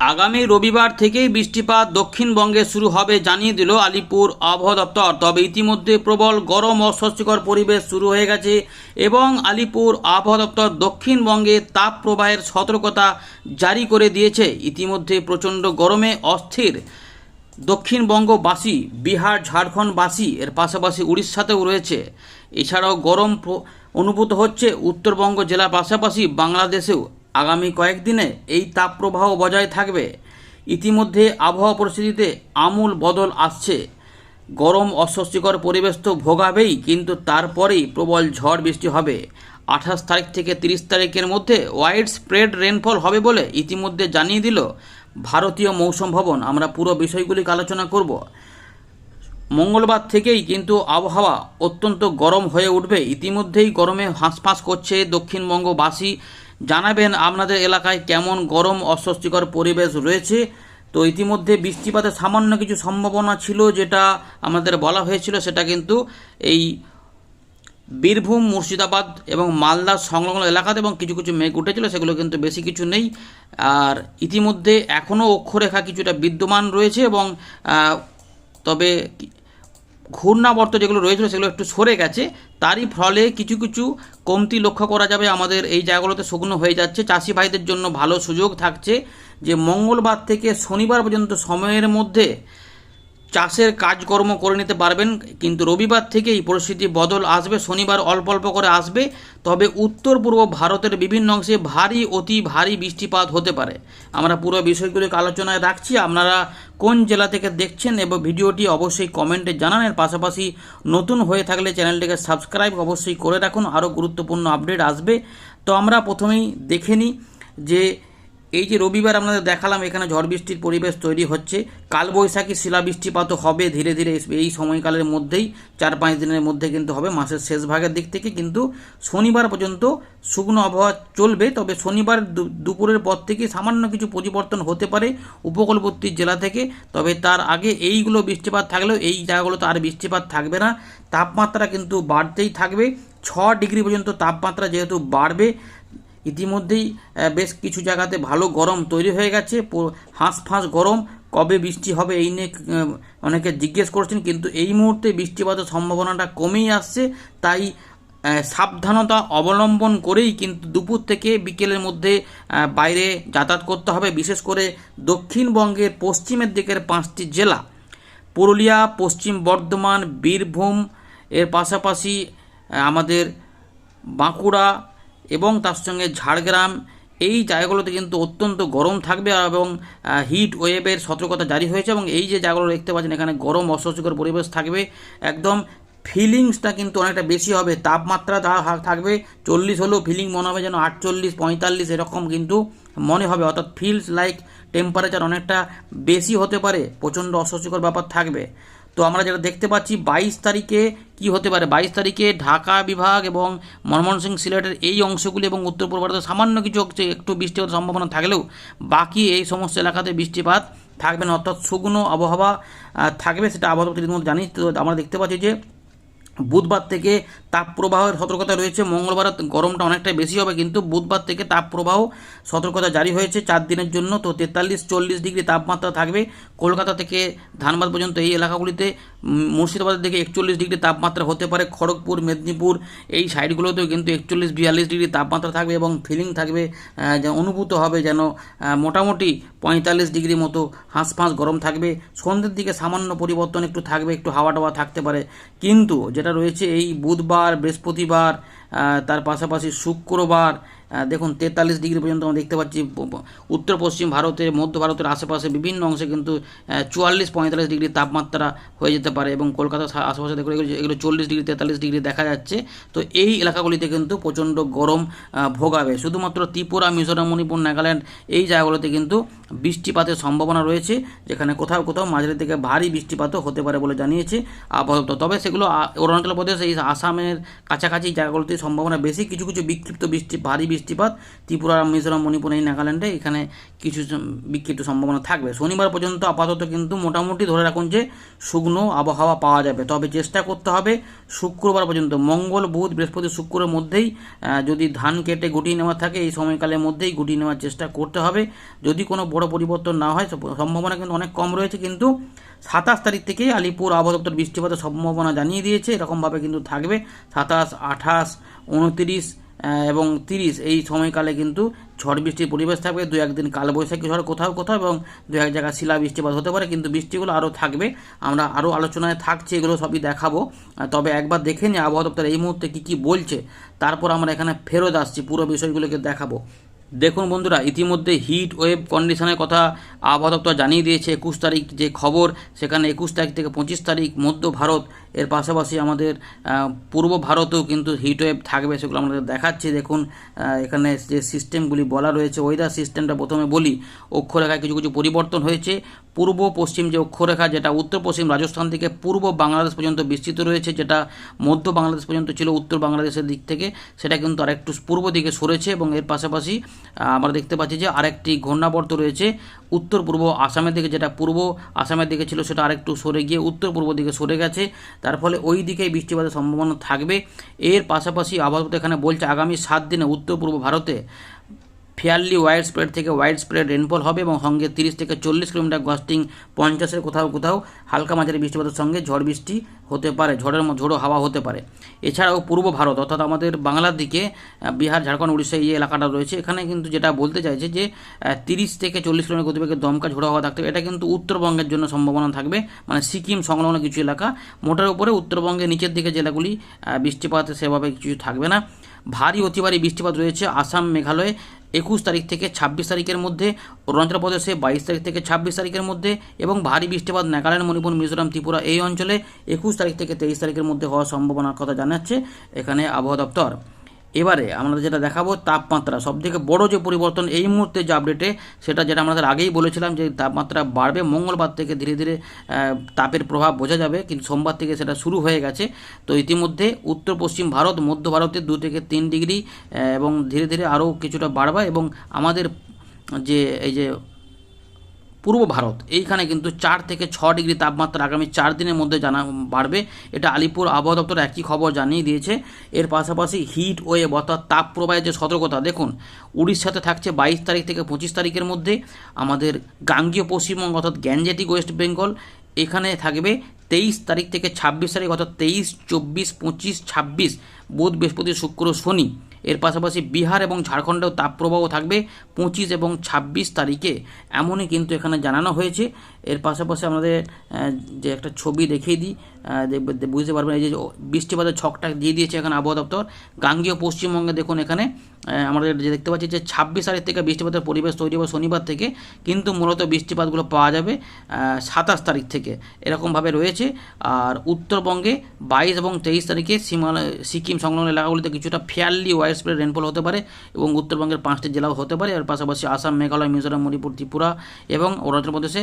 আগামী রবিবার থেকেই বৃষ্টিপাত দক্ষিণবঙ্গে শুরু হবে জানিয়ে দিল আলিপুর আবহাওয়া দপ্তর। তবে ইতিমধ্যে প্রবল গরম অস্বস্তিকর পরিবেশ শুরু হয়ে গেছে এবং আলিপুর আবহাওয়া দপ্তর দক্ষিণবঙ্গে তাপ প্রবাহের সতর্কতা জারি করে দিয়েছে। ইতিমধ্যে প্রচণ্ড গরমে অস্থির দক্ষিণবঙ্গবাসী, বিহার, ঝাড়খণ্ডবাসী, এর পাশাপাশি উড়িষ্যাতেও রয়েছে। এছাড়াও গরম অনুভূত হচ্ছে উত্তরবঙ্গ জেলার পাশাপাশি বাংলাদেশেও। আগামী কয়েকদিনে এই তাপপ্রবাহ বজায় থাকবে। ইতিমধ্যে আবহাওয়া পরিস্থিতিতে আমূল বদল আসছে। গরম অস্বস্তিকর পরিবেশ তো ভোগাবেই, কিন্তু তারপরেই প্রবল ঝড় বৃষ্টি হবে। আঠাশ তারিখ থেকে তিরিশ তারিখের মধ্যে ওয়াইড স্প্রেড রেনফল হবে বলে ইতিমধ্যে জানিয়ে দিল ভারতীয় মৌসুম ভবন। আমরা পুরো বিষয়গুলিকে আলোচনা করব। মঙ্গলবার থেকেই কিন্তু আবহাওয়া অত্যন্ত গরম হয়ে উঠবে। ইতিমধ্যেই গরমে হাঁসফাঁস করছে দক্ষিণবঙ্গবাসী। জানাবেন আপনাদের এলাকায় কেমন গরম, অস্বস্তিকর পরিবেশ রয়েছে। তো ইতিমধ্যে বৃষ্টিপাতের সামান্য কিছু সম্ভাবনা ছিল যেটা আমাদের বলা হয়েছিল, সেটা কিন্তু এই বীরভূম, মুর্শিদাবাদ এবং মালদা সংলগ্ন এলাকাতে এবং কিছু কিছু মেঘ উঠেছিল, সেগুলো কিন্তু বেশি কিছু নেই। আর ইতিমধ্যে এখনও অক্ষরেখা কিছুটা বিদ্যমান রয়েছে এবং তবে ঘূর্ণাবর্ত যেগুলো রয়েছিল সেগুলো একটু সরে গেছে। তারই ফলে কিছু কিছু কমতি লক্ষ্য করা যাবে। আমাদের এই জায়গাগুলোতে শুকনো হয়ে যাচ্ছে। চাষি ভাইদের জন্য ভালো সুযোগ থাকছে যে মঙ্গলবার থেকে শনিবার পর্যন্ত সময়ের মধ্যে চাষের কাজকর্ম করে নিতে পারবেন, কিন্তু রবিবার থেকে এই পরিস্থিতি বদল আসবে, শনিবার অল্প অল্প করে আসবে। তবে উত্তর পূর্ব ভারতের বিভিন্ন অংশে ভারী, অতি ভারী বৃষ্টিপাত হতে পারে। আমরা পুরো বিষয়গুলিকে আলোচনায় রাখছি। আপনারা কোন জেলা থেকে দেখছেন এবং ভিডিওটি অবশ্যই কমেন্টে জানান এর পাশাপাশি নতুন হয়ে থাকলে চ্যানেলটিকে সাবস্ক্রাইব অবশ্যই করে রাখুন। আরও গুরুত্বপূর্ণ আপডেট আসবে। তো আমরা প্রথমেই দেখে নিই যে এই যে রবিবার আপনাদের দেখালাম, এখানে ঝড় বৃষ্টির পরিবেশ তৈরি হচ্ছে। কালবৈশাখী শিলা বৃষ্টিপাতও হবে ধীরে ধীরে এই সময়কালের মধ্যেই, চার পাঁচ দিনের মধ্যে কিন্তু হবে মাসের শেষ ভাগের দিক থেকে। কিন্তু শনিবার পর্যন্ত শুকনো আবহাওয়া চলবে, তবে শনিবার দুপুরের পর থেকে সামান্য কিছু পরিবর্তন হতে পারে উপকূলবর্তী জেলা থেকে। তবে তার আগে এইগুলো বৃষ্টিপাত থাকলেও এই জায়গাগুলোতে আর বৃষ্টিপাত থাকবে না। তাপমাত্রা কিন্তু বাড়তেই থাকবে। ছ ডিগ্রি পর্যন্ত তাপমাত্রা যেহেতু বাড়বে ইতিমধ্যেই বেশ কিছু জায়গাতে ভালো গরম তৈরি হয়ে গেছে। প- হাঁসফাঁস গরম। কবে বৃষ্টি হবে এই নিয়ে অনেকে জিজ্ঞেস করছেন, কিন্তু এই মুহূর্তে বৃষ্টিপাতের সম্ভাবনাটা কমেই আসছে। তাই সাবধানতা অবলম্বন করেই কিন্তু দুপুর থেকে বিকেলের মধ্যে বাইরে যাতায়াত করতে হবে, বিশেষ করে দক্ষিণবঙ্গের পশ্চিমের দিকের পাঁচটি জেলা। পুরুলিয়া, পশ্চিম বর্ধমান, বীরভূম, এর পাশাপাশি আমাদের বাঁকুড়া এবং তার সঙ্গে ঝাড়গ্রাম, এই জায়গাগুলোতে কিন্তু অত্যন্ত গরম থাকবে এবং হিট ওয়েভের সতর্কতা জারি হয়েছে এবং এই যে জায়গাগুলো দেখতে পাচ্ছেন, এখানে গরম অস্বস্তিকর পরিবেশ থাকবে। একদম ফিলিংসটা কিন্তু অনেকটা বেশি হবে। তাপমাত্রা যা থাকবে, চল্লিশ হলেও ফিলিং মনে হবে যেন আটচল্লিশ, পঁয়তাল্লিশ এরকম কিন্তু মনে হবে। অর্থাৎ ফিলস লাইক টেম্পারেচার অনেকটা বেশি হতে পারে। প্রচণ্ড অস্বস্তিকর ব্যাপার থাকবে। তো আমরা যেটা দেখতে পাচ্ছি, বাইশ তারিখে কি হতে পারে? বাইশ তারিখে ঢাকা বিভাগ এবং মনমোহন সিলেটের এই অংশগুলি এবং উত্তর পূর্ব ভারতের সামান্য কিছু হচ্ছে একটু বৃষ্টিপাতের সম্ভাবনা থাকলেও বাকি এই সমস্ত এলাকাতে বৃষ্টিপাত থাকবে না। অর্থাৎ শুকনো আবহাওয়া থাকবে, সেটা আবহাওয়া প্রতিনিধি জানি তো আমরা দেখতে পাচ্ছি যে বুধবার থেকে তাপপ্রবাহের সতর্কতা রয়েছে। মঙ্গলবার গরমটা অনেকটাই বেশি হবে, কিন্তু বুধবার থেকে তাপপ্রবাহ সতর্কতা জারি হয়েছে চার দিনের জন্য। তো তেতাল্লিশ, চল্লিশ ডিগ্রি তাপমাত্রা থাকবে। কলকাতা থেকে ধানবাদ পর্যন্ত এই এলাকাগুলিতে মুর্শিদাবাদের দিকে একচল্লিশ ডিগ্রি তাপমাত্রা হতে পারে, খড়গপুর, মেদিনীপুর, এই সাইডগুলোতেও কিন্তু একচল্লিশ, বিয়াল্লিশ ডিগ্রি তাপমাত্রা থাকবে এবং ফিলিং থাকবে অনুভূত হবে যেন মোটামুটি পঁয়তাল্লিশ ডিগ্রি মতো হাঁসফাঁস গরম থাকবে। সন্ধ্যের দিকে সামান্য পরিবর্তন একটু থাকবে, একটু হাওয়া টাওয়া থাকতে পারে। কিন্তু যেটা রয়েছে এই বুধবার, বৃহস্পতিবার তার পাশাপাশি শুক্রবার দেখুন, তেতাল্লিশ ডিগ্রি পর্যন্ত আমরা দেখতে পাচ্ছি উত্তর, পশ্চিম ভারতে মধ্য ভারতের আশেপাশে বিভিন্ন অংশে কিন্তু চুয়াল্লিশ, পঁয়তাল্লিশ ডিগ্রি তাপমাত্রা হয়ে যেতে পারে এবং কলকাতার আশেপাশে দেখলে এগুলো এগুলো চল্লিশ ডিগ্রি, তেতাল্লিশ ডিগ্রি দেখা যাচ্ছে। তো এই এলাকাগুলিতে কিন্তু প্রচণ্ড গরম ভোগাবে। শুধুমাত্র ত্রিপুরা, মিজোরাম, মণিপুর, নাগাল্যান্ড এই জায়গাগুলোতে কিন্তু বৃষ্টিপাতের সম্ভাবনা রয়েছে, যেখানে কোথাও কোথাও মাঝারি থেকে ভারী বৃষ্টিপাতও হতে পারে বলে জানিয়েছে আপাতত তবে সেগুলো অরুণাচল প্রদেশ, এই আসামের কাছাকাছি জায়গাগুলোতে সম্ভাবনা বেশি। কিছু কিছু বিক্ষিপ্ত বৃষ্টি, ভারী বৃষ্টিপাত, ত্রিপুরা, মিজোরাম, মণিপুর এই নাগাল্যান্ডে এখানে কিছু বিক্ষিপ্ত সম্ভাবনা থাকবে। শনিবার পর্যন্ত আপাতত কিন্তু মোটামুটি ধরে রাখুন যে শুকনো আবহাওয়া পাওয়া যাবে। তবে চেষ্টা করতে হবে শুক্রবার পর্যন্ত। মঙ্গল, বুধ, বৃহস্পতি, শুক্রের মধ্যেই যদি ধান কেটে গুটিয়ে নেওয়া থাকে, এই সময়কালের মধ্যেই গুটিয়ে নেওয়ার চেষ্টা করতে হবে। যদি কোনো বড় পরিবর্তন না হয় সম্ভাবনা কিন্তু অনেক কম রয়েছে। কিন্তু সাতাশ তারিখ থেকেই আলিপুর আবহাওয়া বৃষ্টিপাতের সম্ভাবনা জানিয়ে দিয়েছে। এরকমভাবে কিন্তু থাকবে। সাতাশ, আঠাশ, উনতিরিশ এবং তিরিশ, এই সময়কালে কিন্তু ঝড় বৃষ্টির পরিবেশ থাকবে। দু একদিন কালবৈশাখী ঝড় কোথাও কোথাও এবং দু এক জায়গায় শিলা বৃষ্টিপাত হতে পারে, কিন্তু বৃষ্টিগুলো আরও থাকবে। আমরা আরও আলোচনায় থাকছে, এগুলো সবই দেখাবো। তবে একবার দেখে নিই আবহাওয়া দপ্তর এই মুহূর্তে কী কী বলছে, তারপর আমরা এখানে ফেরত আসছি, পুরো বিষয়গুলোকে দেখাবো। দেখুন বন্ধুরা, ইতিমধ্যে হিট ওয়েভ কন্ডিশনের কথা আবহাওয়া দপ্তর জানিয়ে দিয়েছে, একুশ তারিখ যে খবর, সেখানে একুশ তারিখ থেকে পঁচিশ তারিখ মধ্য ভারত এর পাশাপাশি আমাদের পূর্ব ভারতেও কিন্তু হিটওয়েভ থাকবে সেগুলো আমাদের দেখাচ্ছি। দেখুন এখানে যে সিস্টেমগুলি বলা রয়েছে ওয়েদার সিস্টেমটা প্রথমে বলি, অক্ষরেখায় কিছু কিছু পরিবর্তন হয়েছে। পূর্ব পশ্চিম যে অক্ষরেখা, যেটা উত্তর পশ্চিম রাজস্থান থেকে পূর্ব বাংলাদেশ পর্যন্ত বিস্তৃত রয়েছে, যেটা মধ্য বাংলাদেশ পর্যন্ত ছিল উত্তর বাংলাদেশের দিক থেকে, সেটা কিন্তু আরেকটু পূর্ব দিকে সরেছে এবং এর পাশাপাশি আমরা দেখতে পাচ্ছি যে আরেকটি ঘূর্ণাবর্ত রয়েছে উত্তর পূর্ব আসামের দিকে, যেটা পূর্ব আসামের দিকে ছিল, সেটা আরেকটু সরে গিয়ে উত্তর পূর্ব দিকে সরে গেছে। তার ফলে ওই দিকেই বৃষ্টিপাতের সম্ভাবনা থাকবে। এর পাশাপাশি আবহাওয়া এখানে বলছে আগামী সাত দিনে উত্তর পূর্ব ভারতে ফেয়ারলি ওয়াইড স্প্রেড থেকে ওয়াইড স্প্রেড রেনফল হবে এবং সঙ্গে তিরিশ থেকে চল্লিশ কিলোমিটার গস্টিং পঞ্চাশের কোথাও কোথাও হালকা মাঝারি বৃষ্টিপাতের সঙ্গে ঝড় বৃষ্টি হতে পারে, ঝড়ের ঝোড়ো হাওয়া হতে পারে। এছাড়াও পূর্ব ভারত অর্থাৎ আমাদের বাংলার দিকে বিহার, ঝাড়খণ্ড, উড়িষ্যা এই এলাকাটা রয়েছে। এখানে কিন্তু যেটা বলতে চাইছে যে তিরিশ থেকে চল্লিশ কিলোমিটার গতিবেগে দমকা ঝোড়ো হাওয়া থাকতে এটা কিন্তু উত্তরবঙ্গের জন্য সম্ভাবনা থাকবে। মানে সিকিম সংলগ্ন কিছু এলাকা, মোটের উপরে উত্তরবঙ্গের নিচের দিকে জেলাগুলি বৃষ্টিপাত সেভাবে কিছু থাকবে না। ভারী অতি ভারী বৃষ্টিপাত রয়েছে আসাম মেঘালয়ে। একুশ তারিখ থেকে ছাব্বিশ তারিখের মধ্যে, অরুণাচল প্রদেশে বাইশ তারিখ থেকে ছাব্বিশ তারিখের মধ্যে এবং ভারী বৃষ্টিপাত নাগাল্যান্ড, মণিপুর, মিজোরাম, ত্রিপুরা এই অঞ্চলে একুশ তারিখ থেকে তেইশ তারিখের মধ্যে হওয়ার সম্ভাবনার কথা জানাচ্ছে এখানে আবহাওয়া দপ্তর। এবারে আমরা যেটা দেখাবো তাপমাত্রা। সবথেকে বড় যে পরিবর্তন এই মুহূর্তে যে আপডেটে সেটা যেটা আমাদের আগেই বলেছিলাম যে তাপমাত্রা বাড়বে, মঙ্গলবার থেকে ধীরে ধীরে তাপের প্রভাব বোঝা যাবে, কিন্তু সোমবার থেকে সেটা শুরু হয়ে গেছে। তো ইতিমধ্যে উত্তর, পশ্চিম ভারত, মধ্য ভারতে দু থেকে তিন ডিগ্রি এবং ধীরে ধীরে আরও কিছুটা বাড়বে এবং আমাদের যে এই যে পূর্ব ভারত। এইখানে কিন্তু চার থেকে ছ ডিগ্রি তাপমাত্রা আগামী চার দিনের মধ্যে জানা বাড়বে। এটা আলিপুর আবহাওয়া দপ্তর একই খবর জানিয়ে দিয়েছে। এর পাশাপাশি হিট ওয়েভ অর্থাৎ তাপ প্রবাহের যে সতর্কতা, দেখুন, উড়িষ্যাতে থাকছে বাইশ তারিখ থেকে পঁচিশ তারিখের মধ্যে। আমাদের গাঙ্গীয় পশ্চিমবঙ্গ অর্থাৎ গ্যাঞ্জেটিক ওয়েস্ট বেঙ্গল, এখানে থাকবে তেইশ তারিখ থেকে ছাব্বিশ তারিখ অর্থাৎ তেইশ, চব্বিশ, পঁচিশ, ছাব্বিশ, বুধ বৃহস্পতি, শুক্র, শনি। এর পাশাপাশি বিহার এবং ঝাড়খণ্ডেও তাপপ্রবাহ থাকবে পঁচিশ এবং ছাব্বিশ তারিখে, এমনই কিন্তু এখানে জানানো হয়েছে। এর পাশাপাশি আমাদের যে একটা ছবি দেখিয়ে দিই বুঝতে পারবেন এই যে বৃষ্টিপাতের ছকটা দিয়ে দিয়েছে এখানে আবহাওয়া দপ্তর। গাঙ্গীয় পশ্চিমবঙ্গে দেখুন এখানে আহ, আমাদের যে দেখতে পাচ্ছি যে ছাব্বিশ তারিখ থেকে বৃষ্টিপাতের পরিবেশ তৈরি হবে শনিবার থেকে কিন্তু মূলত বৃষ্টিপাতগুলো পাওয়া যাবে সাতাশ তারিখ থেকে। এরকমভাবে রয়েছে। আর উত্তরবঙ্গে বাইশ এবং তেইশ তারিখে সিমালয় সিকিম সংলগ্ন এলাকাগুলিতে কিছুটা ফেয়ারলি ওয়াইড স্প্রেড রেনফল হতে পারে এবং উত্তরবঙ্গের পাঁচটি জেলাও হতে পারে। এর পাশাপাশি আসাম মেঘালয় মিজোরাম মণিপুর ত্রিপুরা এবং অরুণাচল প্রদেশে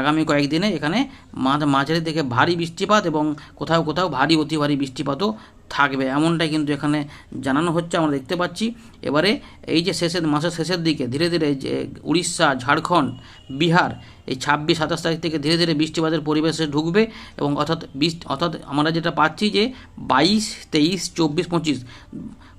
আগামী কয়েকদিনে এখানে মাঝ মাঝারি থেকে ভারী বৃষ্টিপাত এবং কোথাও কোথাও ভারী, অতি ভারী বৃষ্টিপাতও থাকবে। এমনটাই কিন্তু এখানে জানানো হচ্ছে, আমরা দেখতে পাচ্ছি। এবারে এই যে শেষের, মাসের শেষের দিকে ধীরে ধীরে যে উড়িষ্যা, ঝাড়খণ্ড, বিহার, এই ছাব্বিশ, সাতাশ তারিখ থেকে ধীরে ধীরে বৃষ্টিপাতের পরিবেশে ঢুকবে এবং অর্থাৎ বৃষ্টি অর্থাৎ আমরা যেটা পাচ্ছি যে বাইশ, তেইশ, চব্বিশ, পঁচিশ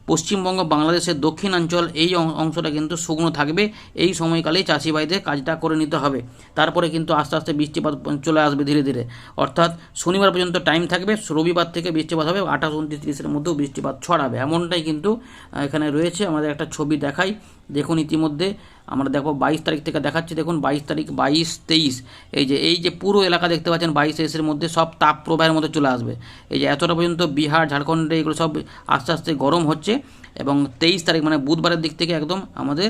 পশ্চিমবঙ্গ, বাংলাদেশের দক্ষিণাঞ্চল, এই অংশটা কিন্তু শুকনো থাকবে। এই সময়কালেই চাষিবাইদের কাজটা করে নিতে হবে। তারপরে কিন্তু আস্তে আস্তে বৃষ্টিপাত চলে আসবে ধীরে ধীরে। অর্থাৎ শনিবার পর্যন্ত টাইম থাকবে, রবিবার থেকে বৃষ্টিপাত হবে, আঠাশ, উনত্রিশ, তিরিশের মধ্যেও বৃষ্টিপাত ছড়াবে। এমনটাই কিন্তু এখানে রয়েছে। আমাদের একটা ছবি দেখাই। দেখুন ইতিমধ্যে, আমরা দেখো বাইশ তারিখ থেকে দেখাচ্ছি, দেখুন বাইশ তারিখ, বাইশ তেইশ। এই যে এই যে পুরো এলাকা দেখতে পাচ্ছেন, বাইশ তেইশের মধ্যে সব তাপ প্রবাহের মধ্যে চলে আসবে। এই যে, এতটা পর্যন্ত বিহার, ঝাড়খণ্ডে, এগুলো সব আস্তে আস্তে গরম হচ্ছে এবং তেইশ তারিখ মানে বুধবারের দিক থেকে একদম আমাদের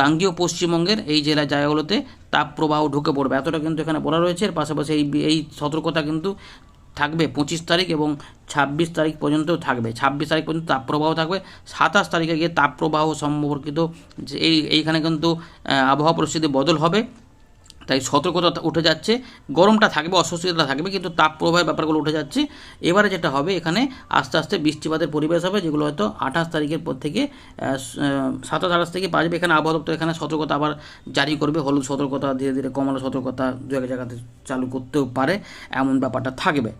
গাঙ্গীয় পশ্চিমবঙ্গের এই জেলা জায়গাগুলোতে তাপ প্রবাহ ঢুকে পড়বে। এতটা কিন্তু এখানে বলা রয়েছে, এর পাশাপাশি এই এই সতর্কতা কিন্তু থাকবে পঁচিশ তারিখ এবং ছাব্বিশ তারিখ পর্যন্ত থাকবে। ছাব্বিশ তারিখ পর্যন্ত তাপপ্রবাহ থাকবে। সাতাশ তারিখে গিয়ে তাপপ্রবাহ সম্পর্কিত এই, এইখানে কিন্তু আবহাওয়া পরিস্থিতি বদল হবে। তাই সতর্কতা উঠে যাচ্ছে। গরমটা থাকবে অস্বস্তিটা থাকবে, কিন্তু তাপ প্রবাহের ব্যাপারগুলো উঠে যাচ্ছে। এবারে যেটা হবে, এখানে আস্তে আস্তে বৃষ্টিপাতের পরিবেশ হবে, যেগুলো হয়তো আঠাশ তারিখের পর থেকে সাতাশ আঠাশ থেকে পাঁচ এখানে আবহাওয়া এখানে সতর্কতা আবার জারি করবে। হলুদ সতর্কতা, ধীরে ধীরে কমলা সতর্কতা দু এক জায়গাতে চালু করতেও পারে, এমন ব্যাপারটা থাকবে।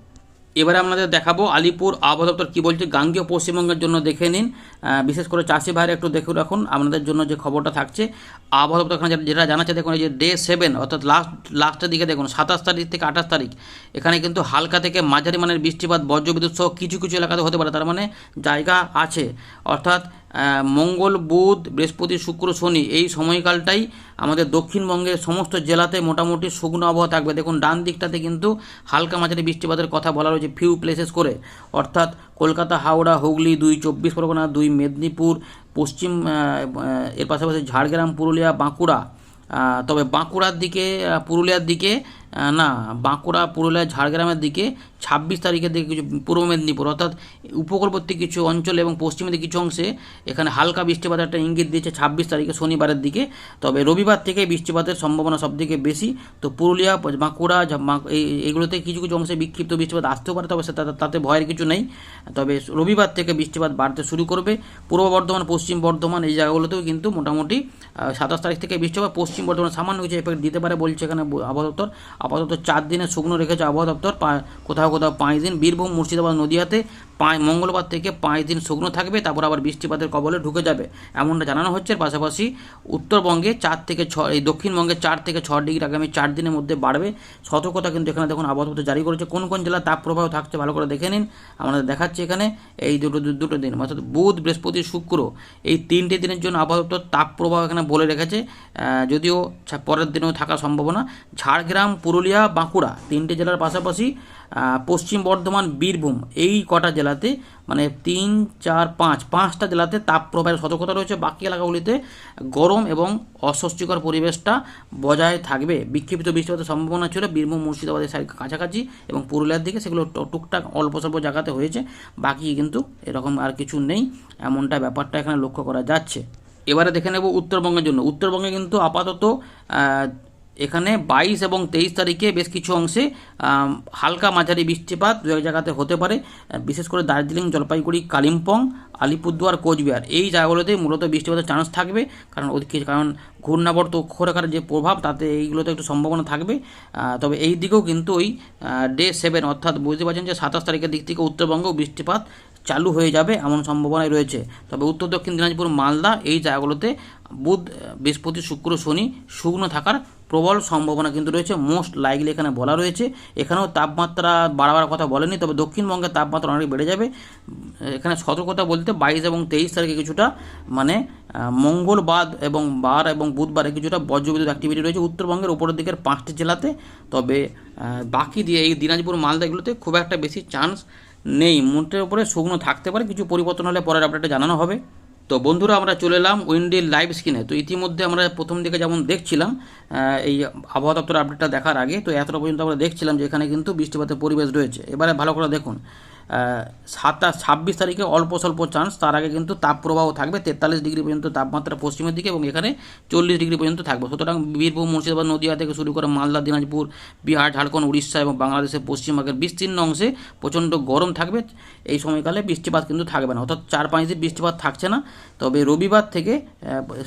এবারে আপনাদের দেখাবো আলিপুর আবহাওয়া দপ্তর কী বলছে, গাঙ্গীয় পশ্চিমবঙ্গের জন্য দেখে নিন। বিশেষ করে চাষি ভাইরা একটু দেখে রাখুন আপনাদের জন্য যে খবরটা থাকছে। আবহাওয়া দপ্তর এখানে যেটা- জানাচ্ছে, দেখুন এই যে ডে সেভেন অর্থাৎ লাস্ট লাস্টের দিকে দেখুন, সাতাশ তারিখ থেকে আঠাশ তারিখ। এখানে কিন্তু হালকা থেকে মাঝারি মানের বৃষ্টিপাত, বজ্রবিদ্যুৎ সহ কিছু কিছু এলাকাতে হতে পারে, তার মানে জায়গা আছে। অর্থাৎ মঙ্গল, বুধ, বৃহস্পতি, শুক্র, শনি এই সময়কালটাই আমাদের দক্ষিণবঙ্গের সমস্ত জেলাতে মোটামুটি শুকনো আবহাওয়া থাকবে। দেখুন, ডান দিকটাতে কিন্তু হালকা মাঝারি বৃষ্টিপাতের কথা বলা রয়েছে ফিউ প্লেসেস করে। অর্থাৎ কলকাতা, হাওড়া, হুগলি, দুই চব্বিশ পরগনা, দুই মেদিনীপুর, পশ্চিম এর পাশাপাশি ঝাড়গ্রাম, পুরুলিয়া, বাঁকুড়া। তবে বাঁকুড়ার দিকে পুরুলিয়ার দিকে না, বাঁকুড়া, পুরুলিয়া, ঝাড়গ্রামের দিকে ছাব্বিশ তারিখের দিকে কিছু পূর্ব মেদিনীপুর, অর্থাৎ উপকূলবর্তী কিছু অঞ্চল এবং পশ্চিমের কিছু অংশে এখানে হালকা বৃষ্টিপাতের একটা ইঙ্গিত দিয়েছে ছাব্বিশ তারিখে শনিবারের দিকে। তবে রবিবার থেকে বৃষ্টিপাতের সম্ভাবনা সবথেকে বেশি। তো পুরুলিয়া, বাঁকুড়া এই, এইগুলোতে কিছু কিছু অংশে বিক্ষিপ্ত বৃষ্টিপাত আসতেও পারে, তবে তাতে ভয়ের কিছু নেই। তবে রবিবার থেকে বৃষ্টিপাত বাড়তে শুরু করবে। পূর্ব বর্ধমান, পশ্চিম বর্ধমান এই জায়গাগুলোতেও কিন্তু মোটামুটি সাতাশ তারিখ থেকে বৃষ্টিপাত পশ্চিম বর্ধমান সামান্য কিছু এফেক্ট দিতে পারে বলছে এখানে আবহাওয়া দপ্তর। আপাতত চার দিনে শুকনো রেখেছে আবহাওয়া দপ্তর কোথাও কোথাও পাঁচ দিন বীরভূম মুর্শিদাবাদ নদিয়াতে পাঁচ মঙ্গলবার থেকে পাঁচ দিন শুকনো থাকবে, তারপর আবার বৃষ্টিপাতের কবলে ঢুকে যাবে। এমনটা জানানো হচ্ছে। পাশাপাশি উত্তরবঙ্গে চার থেকে ছ, এই দক্ষিণবঙ্গে চার থেকে ছ ডিগ্রি, আগামী চার দিনের মধ্যে বাড়বে। সতর্কতা কিন্তু এখানে দেখুন আবহাওয়া জারি করেছে। কোন কোন জেলার তাপ প্রবাহ থাকছে ভালো করে দেখে নিন। আমাদের দেখাচ্ছে এখানে এই দুটো দুটো দিন। অর্থাৎ বুধ, বৃহস্পতি, শুক্র এই তিনটে দিনের জন্য দপ্তর তাপ প্রবাহ এখানে বলে রেখেছে। যদিও পরের দিনেও থাকার সম্ভাবনা। ঝাড়গ্রাম, পুরুলিয়া, বাঁকুড়া তিনটে জেলার পাশাপাশি পশ্চিম বর্ধমান, বীরভূম এই কটা জেলাতে মানে তিন, চার, পাঁচ, পাঁচটা জেলাতে তাপ প্রবাহের সতর্কতা রয়েছে। বাকি এলাকাগুলিতে গরম এবং অস্বস্তিকর পরিবেশটা বজায় থাকবে। বিক্ষিপ্ত বৃষ্টিপাতের সম্ভাবনা ছিল বীরভূম, মুর্শিদাবাদের সাইড কাছাকাছি এবং পুরুলিয়ার দিকে। সেগুলো টুকটাক অল্প স্বল্প জায়গাতে হয়েছে। বাকি কিন্তু এরকম আর কিছু নেই। এমনটা ব্যাপারটা এখানে লক্ষ্য করা যাচ্ছে। এবারে দেখে নেব উত্তরবঙ্গের জন্য। উত্তরবঙ্গে কিন্তু আপাতত এখানে বাইশ এবং তেইশ তারিখে বেশ কিছু অংশে হালকা মাঝারি বৃষ্টিপাত দু এক জায়গাতে হতে পারে। বিশেষ করে দার্জিলিং, জলপাইগুড়ি, কালিম্পং, আলিপুরদুয়ার, কোচবিহার এই জায়গাগুলোতে মূলত বৃষ্টিপাতের চান্স থাকবে। কারণ ওদিকে কারণ ঘূর্ণাবর্ত অক্ষরেখার যে প্রভাব, তাতে এইগুলোতে একটু সম্ভাবনা থাকবে। তবে এই দিকেও কিন্তু ওই ডে সেভেন অর্থাৎ বুঝতে পারছেন যে সাতাশ তারিখের দিক থেকে উত্তরবঙ্গেও বৃষ্টিপাত চালু হয়ে যাবে এমন সম্ভাবনাই রয়েছে। তবে উত্তর দক্ষিণ দিনাজপুর, মালদা এই জায়গাগুলোতে বুধ, বৃহস্পতি, শুক্র, শনি শুকনো থাকার প্রবল সম্ভাবনা কিন্তু রয়েছে। মোস্ট লাইকলি এখানে বলা রয়েছে। এখানেও তাপমাত্রা বাড়াবার কথা বলেনি তবে দক্ষিণবঙ্গের তাপমাত্রা অনেক বেড়ে যাবে। এখানে সতর্কতা বলতে বাইশ এবং তেইশ তারিখে কিছুটা মানে আহ, মঙ্গলবার এবং বার এবং বুধবারে কিছুটা বজ্রবিদ্যুৎ অ্যাক্টিভিটি রয়েছে। উত্তরবঙ্গের উপরের দিকের পাঁচটি জেলাতে তবে বাকি দিয়ে এই দিনাজপুর মালদা এগুলোতে খুব একটা বেশি চান্স নেই। মুহূর্তের উপরে শুকনো থাকতে পারে কিছু পরিবর্তন হলে পরের আপডেটে জানানো হবে। তো বন্ধুরা, আমরা চলে এলাম উইন্ডির লাইভ স্ক্রিনে তো ইতিমধ্যে আমরা প্রথম দিকে যেমন দেখছিলাম এই আবহাওয়া দপ্তর আপডেটটা দেখার আগে, তো এতটা পর্যন্ত আমরা দেখছিলাম যে এখানে কিন্তু বৃষ্টিপাতের পরিবেশ রয়েছে। এবারে ভালো করে দেখুন। সাতাশ, ছাব্বিশ তারিখে অল্প স্বল্প চান্স তার আগে কিন্তু তাপ প্রবাহ থাকবে, তেতাল্লিশ ডিগ্রি পর্যন্ত তাপমাত্রা পশ্চিমের দিকে এবং এখানে চল্লিশ ডিগ্রি পর্যন্ত থাকবে। সুতরাং বীরভূম, মুর্শিদাবাদ, নদীয়া থেকে শুরু করে মালদা, দিনাজপুর, বিহার, ঝাড়খণ্ড, উড়িষ্যা এবং বাংলাদেশের পশ্চিমবঙ্গের বিস্তীর্ণ অংশে প্রচণ্ড গরম থাকবে। এই সময়কালে বৃষ্টিপাত কিন্তু থাকবে না। অর্থাৎ চার পাঁচ দিন বৃষ্টিপাত থাকছে না। তবে রবিবার থেকে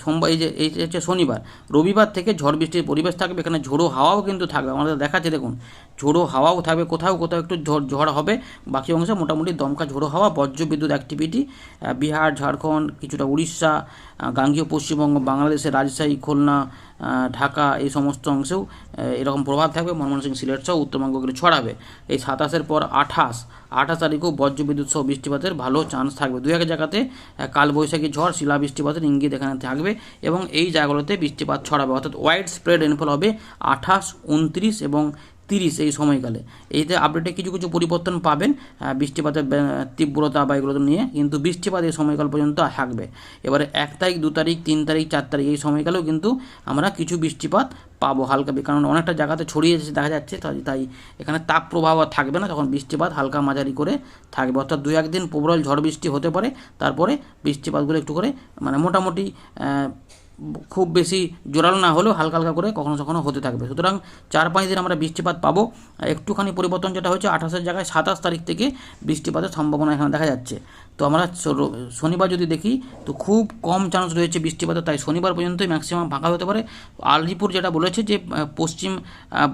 সোমবার, এই যে, এই হচ্ছে শনিবার, রবিবার থেকে ঝড় বৃষ্টির পরিবেশ থাকবে। এখানে ঝোড়ো হাওয়াও কিন্তু থাকবে। আমাদের দেখাচ্ছে, দেখুন, ঝোড়ো হাওয়াও থাকবে কোথাও কোথাও একটু ঝড় ঝড় হবে। বাকি অংশে মোটামুটি দমকা ঝোড়ো হওয়া, বজ্র বিদ্যুৎ অ্যাক্টিভিটি বিহার, ঝাড়খণ্ড, কিছুটা উড়িষ্যা গাঙ্গীয় পশ্চিমবঙ্গ, বাংলাদেশের রাজশাহী, খুলনা ঢাকা এই সমস্ত অংশেও এরকম প্রভাব থাকবে। ময়মনসিংহ সিলেট সহ উত্তরবঙ্গগুলো ছড়াবে। এই সাতাশের পর আঠাশ আঠাশ তারিখেও বজ্র বিদ্যুৎ সহ বৃষ্টিপাতের ভালো চান্স থাকবে। দু এক জায়গাতে কালবৈশাখী ঝড় শিলা বৃষ্টিপাতের ইঙ্গিত এখানে থাকবে এবং এই জায়গাগুলোতে বৃষ্টিপাত ছড়াবে। অর্থাৎ ওয়াইড স্প্রেড রেনফল হবে আঠাশ, উনত্রিশ এবং তিরিশ এই সময়কালে। এইতে আপডেটে কিছু কিছু পরিবর্তন পাবেন বৃষ্টিপাতের তীব্রতা বা এগুলো নিয়ে, কিন্তু বৃষ্টিপাত এই সময়কাল পর্যন্ত থাকবে। এবারে এক তারিখ, দু তারিখ, তিন তারিখ, চার তারিখ এই সময়কালেও কিন্তু আমরা কিছু বৃষ্টিপাত পাবো হালকা কারণ অনেকটা জায়গাতে ছড়িয়ে দেখা যাচ্ছে তাই এখানে তাপ প্রবাহ থাকবে না, তখন বৃষ্টিপাত হালকা মাঝারি করে থাকবে। অর্থাৎ দু একদিন প্রবল ঝড় বৃষ্টি হতে পারে, তারপরে বৃষ্টিপাতগুলো একটু করে মানে মোটামুটি খুব বেশি জোরালো না হলেও হালকা হালকা করে কখনো কখনো হতে থাকবে। সুতরাং চার পাঁচ দিন আমরা বৃষ্টিপাত পাবো। একটুখানি পরিবর্তন যেটা হচ্ছে আঠাশের জায়গায় সাতাশ তারিখ থেকে বৃষ্টিপাতের সম্ভাবনা এখানে দেখা যাচ্ছে। তো আমরা শনিবার যদি দেখি, তো খুব কম চান্স রয়েছে বৃষ্টিপাতের তাই শনিবার পর্যন্তই ম্যাক্সিমাম ফাঁকা হতে পারে। আলিপুর যেটা বলেছে যে পশ্চিম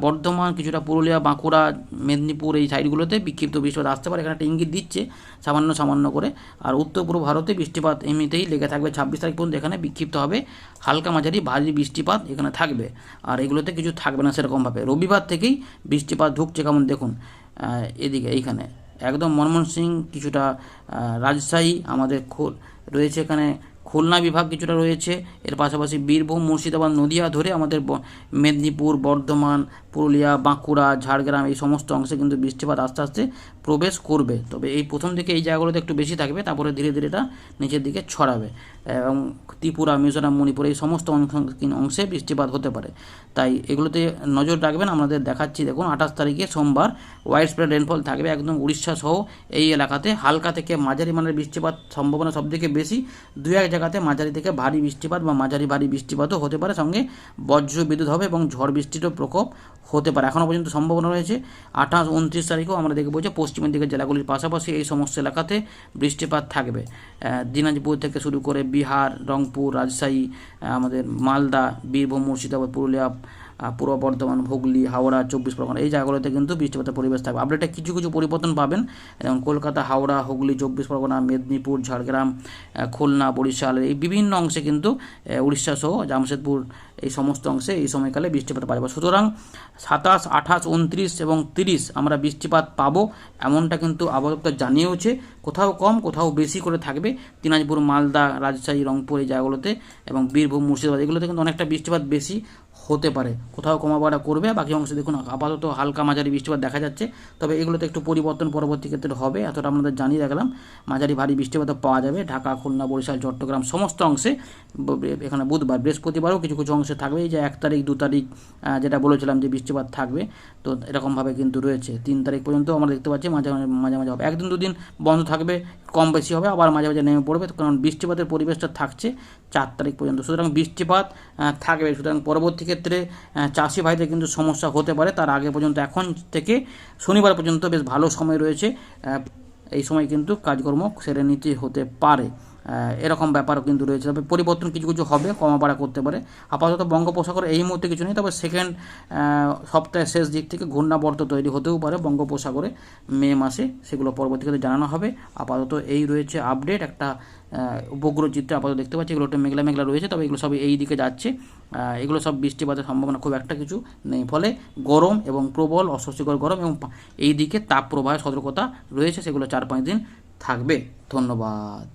বর্ধমান, কিছুটা পুরুলিয়া, বাঁকুড়া, মেদিনীপুর এই সাইডগুলোতে বিক্ষিপ্ত বৃষ্টিপাত আসতে পারে। এখানে একটা ইঙ্গিত দিচ্ছে সামান্য সামান্য করে। আর উত্তর পূর্ব ভারতে বৃষ্টিপাত এমনিতেই লেগে থাকবে ছাব্বিশ তারিখ পর্যন্ত। এখানে বিক্ষিপ্ত হবে হালকা মাঝারি ভারী বৃষ্টিপাত এখানে থাকবে। আর এগুলোতে কিছু থাকবে না সেরকমভাবে। রবিবার থেকেই বৃষ্টিপাত ঢুকছে কেমন দেখুন এদিকে, এইখানে। একদম মনমোহন সিং কিছুটা রাজশাহী আমাদের খোল রয়েছে এখানে। খুলনা বিভাগ কিছুটা রয়েছে। এর পাশাপাশি বীরভূম, মুর্শিদাবাদ, নদিয়া ধরে আমাদের মেদিনীপুর, বর্ধমান, পুরুলিয়া, বাঁকুড়া, ঝাড়গ্রাম এই সমস্ত অংশে কিন্তু বৃষ্টিপাত আস্তে আস্তে প্রবেশ করবে। তবে এই প্রথম দিকে এই জায়গাগুলোতে একটু বেশি থাকবে, তারপরে ধীরে ধীরে এটা নিচের দিকে ছড়াবে। এবং ত্রিপুরা, মিজোরাম, মণিপুর এই সমস্ত অংশ- বৃষ্টিপাত হতে পারে। তাই এগুলোতে নজর রাখবেন, আমাদের দেখাচ্ছি। দেখুন, আঠাশ তারিখে সোমবার ওয়াইড স্প্রেড রেনফল থাকবে একদম উড়িষ্যা সহ এই এলাকাতে। হালকা থেকে মাঝারি মানের বৃষ্টিপাত সম্ভাবনা সবথেকে বেশি। দু এক জায়গাতে মাঝারি থেকে ভারী বৃষ্টিপাত বা মাঝারি ভারী বৃষ্টিপাতও হতে পারে। সঙ্গে বজ্র বিদ্যুৎ হবে এবং ঝড় বৃষ্টিরও প্রকোপ হতে পারে। এখনও পর্যন্ত সম্ভাবনা রয়েছে, আঠাশ, উনত্রিশ তারিখেও আমরা দেখব যে পশ্চিমের দিকের জেলাগুলির পাশাপাশি এই সমস্ত এলাকাতে বৃষ্টিপাত থাকবে। দিনাজপুর থেকে শুরু করে বিহার, রংপুর, রাজশাহী আমাদের মালদা, বীরভূম, মুর্শিদাবাদ, পুরুলিয়া পূর্ব বর্ধমান, হুগলি, হাওড়া, চব্বিশ পরগনা, এই জায়গাগুলোতে কিন্তু বৃষ্টিপাতের পরিবেশ থাকবে। আপডেটে কিছু কিছু পরিবর্তন পাবেন। যেমন কলকাতা, হাওড়া, হুগলি, চব্বিশ পরগনা, মেদিনীপুর, ঝাড়গ্রাম খুলনা, বরিশাল, এই বিভিন্ন অংশে কিন্তু উড়িষ্যা সহ জামশেদপুর, এই সমস্ত অংশে এই সময়কালে বৃষ্টিপাত পাওয়া যাবে। সুতরাং সাতাশ, আঠাশ, উনত্রিশ এবং তিরিশ আমরা বৃষ্টিপাত পাবো, এমনটা কিন্তু আবহাওয়া জানিয়েওছে। কোথাও কম, কোথাও বেশি করে থাকবে। দিনাজপুর, মালদা, রাজশাহী, রংপুর এই জায়গাগুলোতে এবং বীরভূম, মুর্শিদাবাদ, এগুলোতে কিন্তু অনেকটা বৃষ্টিপাত বেশি হতে পারে। কোথাও কমা বাড়া করবে, বাকি অংশে দেখুন আপাতত হালকা মাঝারি বৃষ্টিপাত দেখা যাচ্ছে। তবে এগুলোতে একটু পরিবর্তন পরবর্তী ক্ষেত্রে হবে, এতটা আপনাদের জানিয়ে রাখলাম। মাঝারি ভারী বৃষ্টিপাত পাওয়া যাবে, ঢাকা, খুলনা, বরিশাল, চট্টগ্রাম সমস্ত অংশে। এখানে বুধবার, বৃহস্পতিবারও কিছু কিছু অংশে থাকবে। এই যে এক তারিখ, দু তারিখ যেটা বলেছিলাম যে বৃষ্টিপাত থাকবে, তো এরকমভাবে কিন্তু রয়েছে। তিন তারিখ পর্যন্ত আমরা দেখতে পাচ্ছি মাঝে মাঝে মাঝে মাঝে হবে একদিন দুদিন বন্ধ থাকবে, কম বেশি হবে, আবার মাঝে মাঝে নেমে পড়বে। কারণ বৃষ্টিপাতের পরিবেশটা থাকছে। চার তারিখ পর্যন্ত। সুতরাং বৃষ্টিপাত থাকবে। সুতরাং পরবর্তী ক্ষেত্রে চাষি ভাইদের কিন্তু সমস্যা হতে পারে। তার আগে পর্যন্ত, এখন থেকে শনিবার পর্যন্ত বেশ ভালো সময় রয়েছে। এই সময় কিন্তু কাজকর্ম সেরে নিতে হতে পারে। এরকম ব্যাপারও কিন্তু রয়েছে। তবে পরিবর্তন কিছু কিছু হবে কমা বাড়া করতে পারে। আপাতত বঙ্গোপসাগরে এই মুহূর্তে কিছু নেই। তবে সেকেন্ড সপ্তাহের শেষ দিক থেকে ঘূর্ণাবর্ত তৈরি হতেও পারে বঙ্গোপসাগরে মে মাসে। সেগুলো পরবর্তীকালে জানানো হবে। আপাতত এই রয়েছে আপডেট একটা উপগ্রহ চিত্র আপাতত দেখতে পাচ্ছি। এগুলো একটু মেঘলা মেঘলা রয়েছে, তবে এগুলো সব এই দিকে যাচ্ছে। এগুলো সব বৃষ্টিপাতের সম্ভাবনা খুব একটা কিছু নেই। ফলে গরম এবং প্রবল, অস্বস্তিকর গরম এবং এই দিকে তাপ প্রবাহের সতর্কতা রয়েছে, সেগুলো চার পাঁচ দিন থাকবে। ধন্যবাদ।